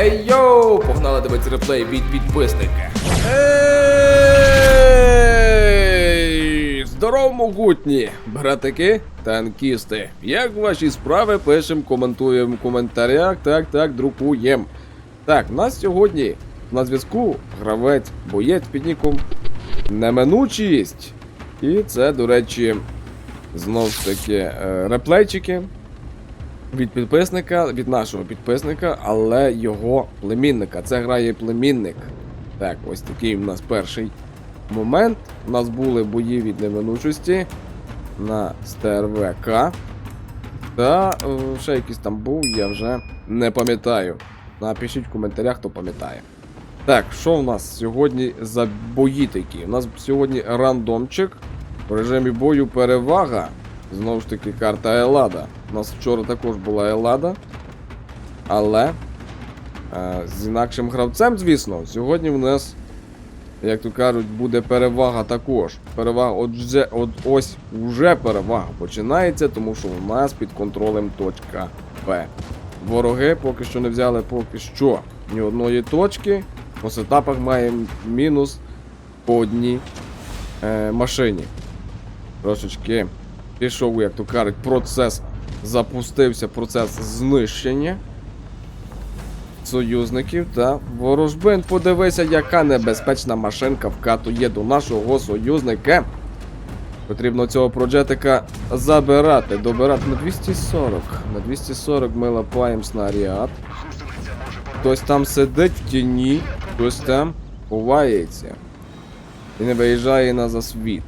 Ей йоу! Погнали дивитися реплей від підписника. Ей! Здоров, могутні! Братики, танкісти. Як ваші справи? Пишем, коментуємо в коментарях. Так, так, друкуємо. Так, нас сьогодні на зв'язку гравець, боєць під ніком Неминучість. І це, до речі, знов таки е, реплейчики від підписника, від нашого підписника, але його племінника. Це грає племінник. Так, ось такий у нас перший момент. У нас були бої від неминучості на СТРВК. Та е, ще якийсь там був, я вже не пам'ятаю. Напишіть в коментарях, хто пам'ятає. Так, що в нас сьогодні за бої такі? У нас сьогодні рандомчик. В режимі бою перевага. Знову ж таки, карта Елада. У нас вчора також була Елада. Але. Е, з інакшим гравцем, звісно, сьогодні в нас, як то кажуть, буде перевага також. Перевага, от, вже, от ось вже перевага починається, тому що у нас під контролем точка Б. Вороги поки що не взяли поки що ні одної точки. По сетапах маємо мінус по одній е, машині. Трошечки пішов, як то кажуть, процес запустився, процес знищення союзників та ворожбин. Подивися, яка небезпечна машинка вкатує до нашого союзника. Потрібно цього проджетика забирати, добирати на 240. На 240 ми лапаємо снаряд. Хтось там сидить в тіні, хтось там ховається. І не виїжджає на засвіт.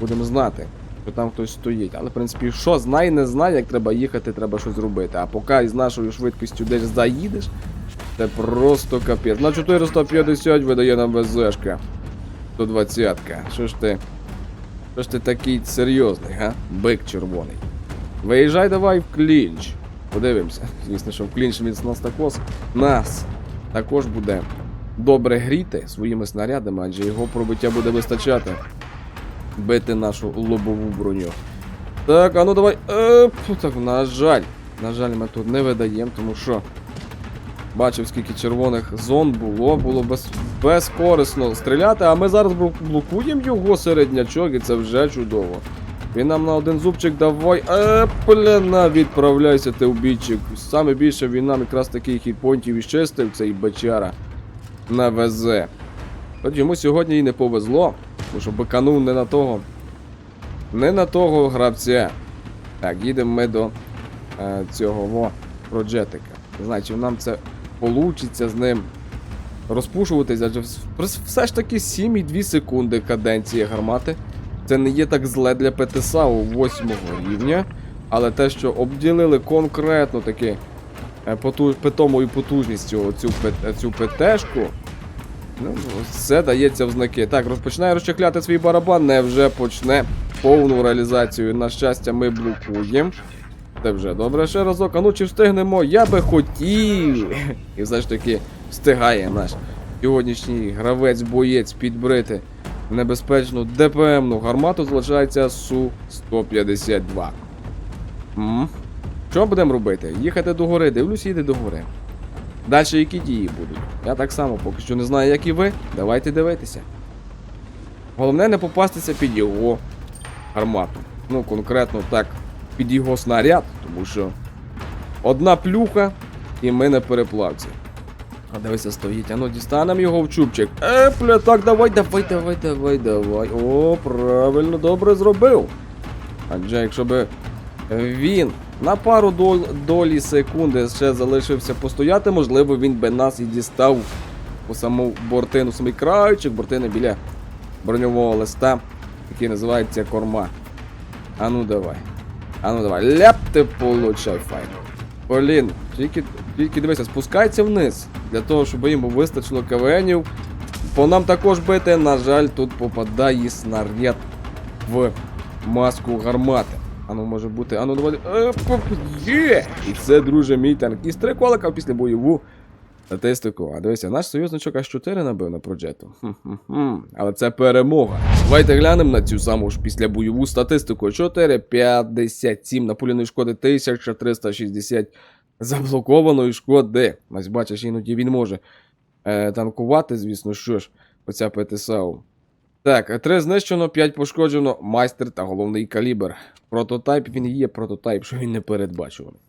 Будемо знати, що там хтось стоїть. Але, в принципі, що знай, не знай, як треба їхати, треба щось робити. А поки з нашою швидкістю десь заїдеш, це просто капець. На 450 видає нам ВЗшка. 120-ка. Що ж ти? Що ж ти такий серйозний, га? Бик червоний. Виїжджай давай в клінч. Подивимося. Звісно, що в клінч він нас також нас також буде добре гріти своїми снарядами, адже його пробиття буде вистачати. Бити нашу лобову броню. Так, а ну давай. Е, так, на жаль. На жаль, ми тут не видаємо, тому що. Бачив, скільки червоних зон було, було без, безкорисно стріляти, а ми зараз блокуємо його середнячок, і це вже чудово. Він нам на один зубчик давай. Е, пляна, відправляйся ти убійчик. Саме більше він нам якраз такий хітпойнтів і чистив, цей бачара на ВЗ. От йому сьогодні і не повезло, тому що биканув не на того. Не на того гравця. Так, їдемо ми до е, цього во проджетика. Значить, нам це получиться з ним розпушуватись, адже вс- вс- все ж таки 7,2 секунди каденції гармати. Це не є так зле для ПТСА у 8 рівня. Але те, що обділили конкретно таки е, питомою потужністю цю ПТшку, ну, це дається в знаки. Так, розпочинає розчехляти свій барабан, не вже почне повну реалізацію. На щастя, ми блокуємо. Це вже добре, ще разок. А ну чи встигнемо? Я би хотів. І все ж таки встигає наш сьогоднішній гравець-боєць підбрити небезпечну ДПМну гармату, залишається Су-152. Що будемо робити? Їхати до гори, дивлюсь, їде до гори. Далі які дії будуть? Я так само поки що не знаю, як і ви. Давайте дивитися. Головне не попастися під його гармату. Ну, конкретно так, під його снаряд, тому що одна плюха, і ми на переплавці. А дивися, стоїть, а ну дістанемо його в чубчик. Е, пля, так, давай, давай, давай, давай, давай. О, правильно, добре зробив. Адже якщо би він на пару дол- долі секунди ще залишився постояти, можливо, він би нас і дістав по саму бортину, самий крайчик, бортини біля броньового листа, який називається корма. А ну давай. А ну давай. Ляп ти получай файно. Блін, тільки, тільки дивися, спускайся вниз. Для того, щоб йому вистачило КВНів. По нам також бити, на жаль, тут попадає снаряд в маску гармати. Ану може бути. Ану давай. Е, Є! І це, друже, мій танк. І три колика після бойову статистику. А дивися, наш союзничок аж 4 набив на проджету. Хм-хм-хм. Але це перемога. Давайте глянемо на цю саму ж післябойову статистику. 4,57 на пуляної шкоди 1360 заблокованої шкоди. Ось бачиш, іноді він може е, танкувати, звісно, що ж, оця ПТСАУ. Так, 3 знищено, 5 пошкоджено, майстер та головний калібр. Прототайп він є прототайп, що він не передбачуваний.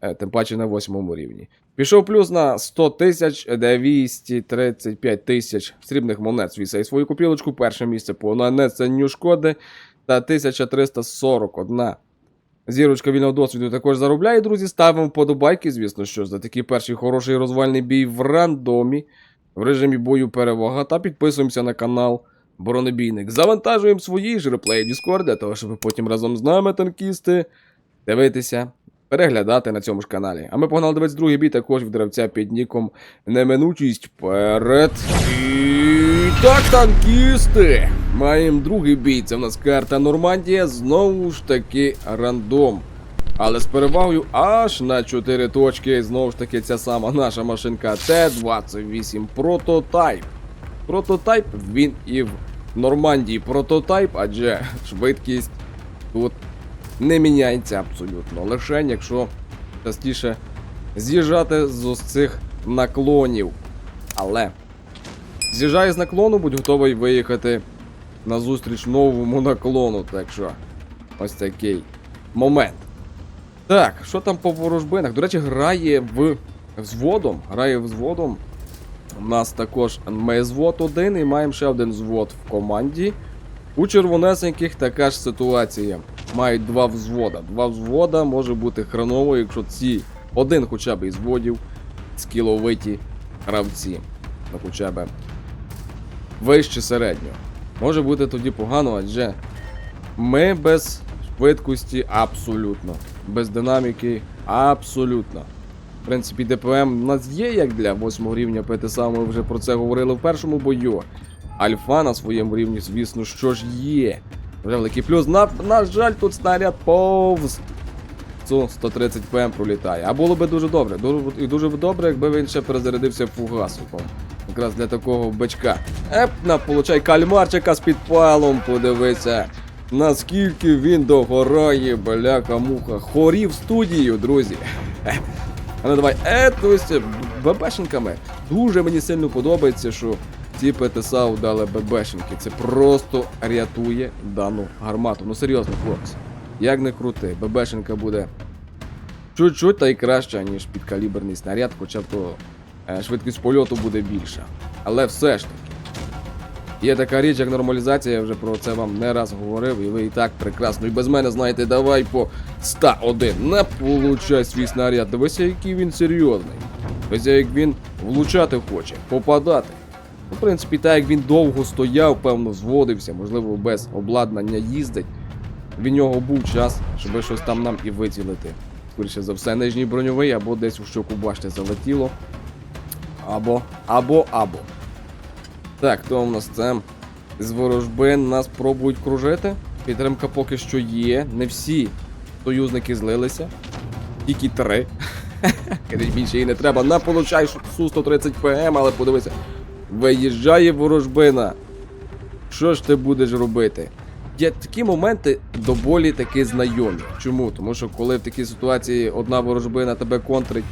Е, тим паче на восьмому рівні. Пішов плюс на 100 тисяч 235 тисяч срібних монет. Свій свою купілочку. Перше місце по нанесенню шкоди та 1341. Зірочка вільного досвіду також заробляє, друзі. Ставимо вподобайки, звісно, що за такий перший хороший розвальний бій в рандомі, в режимі бою перевага, та підписуємося на канал Бронебійник. Завантажуємо свої ж реплеї Discord, для того, щоб потім разом з нами, танкісти, дивитися, переглядати на цьому ж каналі. А ми погнали дивитися другий бій також від гравця під ніком Неминучість вперед. І так, танкісти! Маємо другий бій. Це в нас карта Нормандія. Знову ж таки рандом. Але з перевагою аж на 4 точки. Знову ж таки, ця сама наша машинка Т-28 прототайп. Прототайп він і в Нормандії прототайп, адже швидкість тут не міняється абсолютно. Лише якщо частіше з'їжджати з цих наклонів. Але з'їжджає з наклону, будь готовий виїхати на зустріч новому наклону. Так що ось такий момент. Так, що там по ворожбинах? До речі, грає в взводом. Грає взводом. У нас також звод один і маємо ще один звод в команді. У червонесеньких така ж ситуація. Мають два взвода. Два взвода може бути хреново, якщо ці один хоча б із взводів скіловиті гравці. Ну хоча б вище середнього. Може бути тоді погано, адже ми без швидкості абсолютно. Без динаміки абсолютно. Принципі, ДПМ у нас є як для 8 рівня ПТСА, ми вже про це говорили в першому бою. Альфа на своєму рівні, звісно, що ж є. Вже великий плюс. На, на жаль, тут снаряд повз цю 130 ПМ пролітає. А було би дуже добре. Дуже, і дуже б добре, якби він ще перезарядився фугасиком. Якраз для такого бичка. Еп, получай кальмарчика з підпалом, подивися. Наскільки він догорає, бляка муха. Хорів студію, друзі. А ну давай, етось ББшенками. Дуже мені сильно подобається, що ці ПТСА дали ББшенки. Це просто рятує дану гармату. Ну серйозно, хлопці. Як не крути, ББшенка буде чуть-чуть та й краща, ніж підкаліберний снаряд, хоча б то е, швидкість польоту буде більша. Але все ж таки. Є така річ, як нормалізація, я вже про це вам не раз говорив, і ви і так прекрасно. І без мене знаєте, давай по 101. Не получай свій снаряд. Дивися, який він серйозний. Дивися, як він влучати хоче, попадати. В принципі, так як він довго стояв, певно, зводився, можливо, без обладнання їздить. В нього був час, щоб щось там нам і вицілити. Скоріше за все, нижній броньовий або десь у щоку башти залетіло. Або, або, або. Так, то у нас це з ворожбин нас пробують кружити. Підтримка поки що є. Не всі союзники злилися. Тільки три. Більше їй не треба. На получай Су-130 ПМ, але подивися. Виїжджає ворожбина. Що ж ти будеш робити? Є такі моменти до болі таки знайомі. Чому? Тому що коли в такій ситуації одна ворожбина тебе контрить,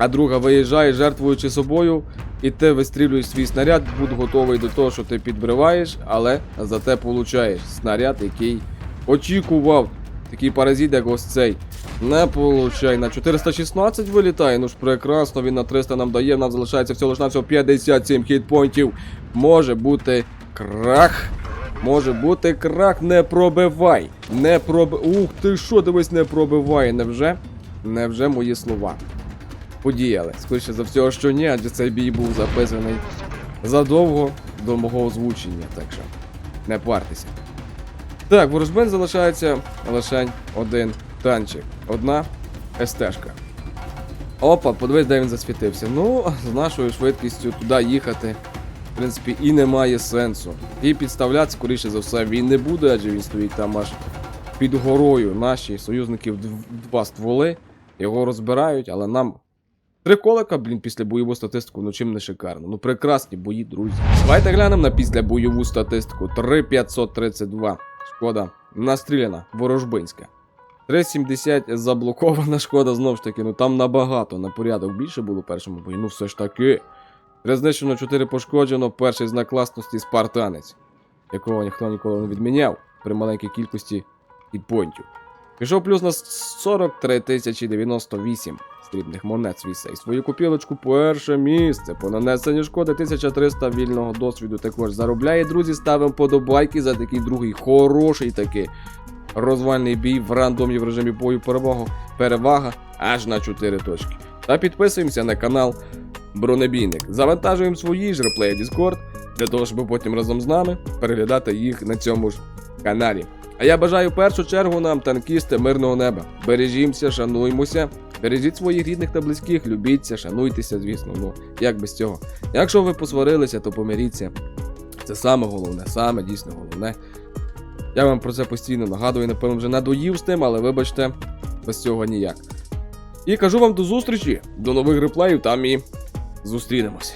а друга виїжджає, жертвуючи собою, і ти вистрілюєш свій снаряд, будь готовий до того, що ти підбриваєш, але зате получаєш снаряд, який очікував. Такий паразит, як ось цей. Не получай. На 416 вилітає. Ну ж прекрасно, він на 300 нам дає. Нам залишається всього лиш на всього 57 хітпойнтів. Може бути крах. Може бути крах, не пробивай. Не проби. Ух ти що, дивись, не пробивай. Невже? Невже мої слова? Подіяли. Скоріше за всього, що ні, адже цей бій був записаний задовго до мого озвучення, так що не партеся. Так, ворожбин залишається лише один танчик, одна СТшка. Опа, подивись, де він засвітився. Ну, з нашою швидкістю туди їхати, в принципі, і немає сенсу. І підставляти, скоріше за все, він не буде, адже він стоїть там аж під горою. Наші союзники в два стволи. Його розбирають, але нам Три колика, блін, після бойову статистику, ну чим не шикарно. Ну прекрасні бої, друзі. Давайте глянемо на після бойову статистику. 3532. Шкода. Настріляна, ворожбинська. 3,70 заблокована шкода, знову ж таки, ну там набагато, на порядок більше було в першому бою, ну все ж таки. 3 знищено, 4 пошкоджено, перший знак класності спартанець, якого ніхто ніколи не відміняв при маленькій кількості хітпойнтів. Пішов плюс на 43 тисячі 98 срібних монет свіса. І свою купілочку перше місце. По нанесенню шкоди 1300 вільного досвіду також заробляє. Друзі, ставимо подобайки за такий другий хороший такий розвальний бій в рандомі в режимі бою перемогу. Перевага аж на 4 точки. Та підписуємося на канал Бронебійник. Завантажуємо свої ж реплеї Discord, для того, щоб потім разом з нами переглядати їх на цьому ж каналі. А я бажаю в першу чергу нам, танкісти, мирного неба. Бережімося, шануймося, бережіть своїх рідних та близьких, любіться, шануйтеся, звісно. Ну як без цього. Якщо ви посварилися, то помиріться. Це саме головне, саме дійсно головне. Я вам про це постійно нагадую, напевно, вже надоїв з тим, але вибачте, без цього ніяк. І кажу вам до зустрічі, до нових реплеїв, там і зустрінемось.